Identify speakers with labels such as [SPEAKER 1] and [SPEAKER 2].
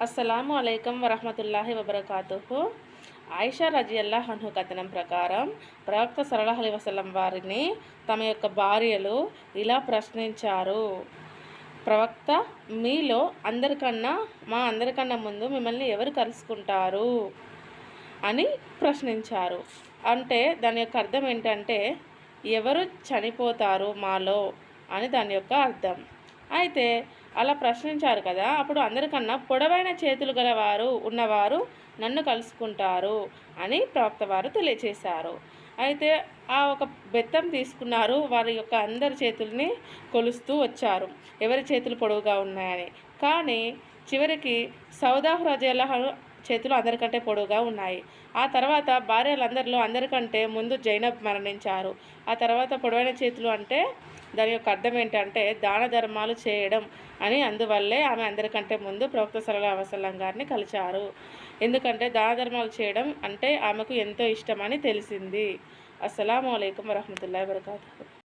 [SPEAKER 1] అస్సలాము అలైకం వరహమతుల్లాహి వబర్కాతుహు. ఆయిషా రజియల్లా హన్హు కథనం ప్రకారం ప్రవక్త సరళ వసలం వారిని తమ యొక్క భార్యలు ఇలా ప్రశ్నించారు. ప్రవక్త మీలో అందరికన్నా మా అందరికన్నా ముందు మిమ్మల్ని ఎవరు కలుసుకుంటారు? అని ప్రశ్నించారు. అంటే దాని యొక్క అర్థం ఏంటంటే ఎవరు చనిపోతారు మాలో అని దాని యొక్క అర్థం. అయితే అలా ప్రశ్నించారు కదా. అప్పుడు అందరికన్నా పొడవైన చేతులు గలవారు ఉన్నవారు నన్ను కలుసుకుంటారు అని ప్రవక్త వారు తెలియచేశారు. అయితే ఆ ఒక బెత్తం తీసుకున్నారు. వారి యొక్క అందరి చేతుల్ని కొలుస్తూ వచ్చారు. ఎవరి చేతులు పొడవుగా ఉన్నాయని. కానీ చివరికి సౌదా రజల్లా చేతులు అందరికంటే పొడవుగా ఉన్నాయి. ఆ తర్వాత భార్యలందరిలో అందరికంటే ముందు జైనబ్ మరణించారు. ఆ తర్వాత పొడవైన చేతులు అంటే దాని యొక్క అర్థం ఏంటంటే దాన ధర్మాలు చేయడం అని అందువల్లే ఆమె అందరికంటే ముందు ప్రవక్త సలహా వసల్లం గారిని కలిచారు ఎందుకంటే దాన ధర్మాలు చేయడం అంటే ఆమెకు ఎంతో ఇష్టమని తెలిసింది. అస్సలం అయికం వరహమూల వరకాతూ